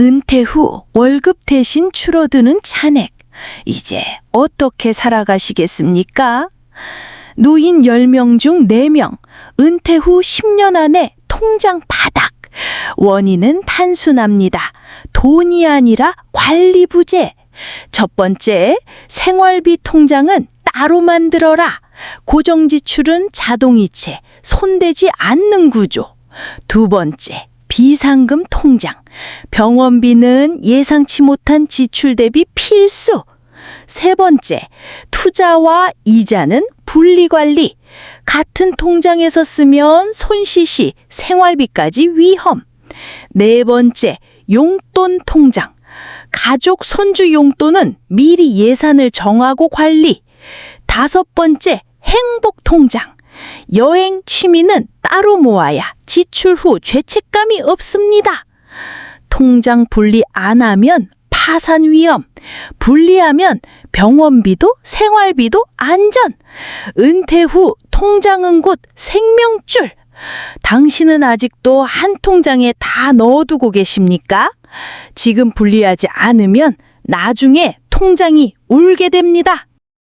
은퇴 후 월급 대신 줄어드는 잔액. 이제 어떻게 살아가시겠습니까? 노인 10명 중 4명, 은퇴 후 10년 안에 통장 바닥. 원인은 단순합니다. 돈이 아니라 관리 부재. 첫 번째, 생활비 통장은 따로 만들어라. 고정 지출은 자동이체, 손대지 않는 구조. 두 번째, 비상금 통장. 병원비는 예상치 못한 지출 대비 필수. 세 번째, 투자와 이자는 분리관리. 같은 통장에서 쓰면 손실 시 생활비까지 위험. 네 번째, 용돈 통장. 가족 손주 용돈은 미리 예산을 정하고 관리. 다섯 번째, 행복 통장. 여행 취미는 따로 모아야 지출 후 죄책감이 없습니다. 통장 분리 안 하면 파산 위험, 분리하면 병원비도 생활비도 안전, 은퇴 후 통장은 곧 생명줄. 당신은 아직도 한 통장에 다 넣어두고 계십니까? 지금 분리하지 않으면 나중에 통장이 울게 됩니다.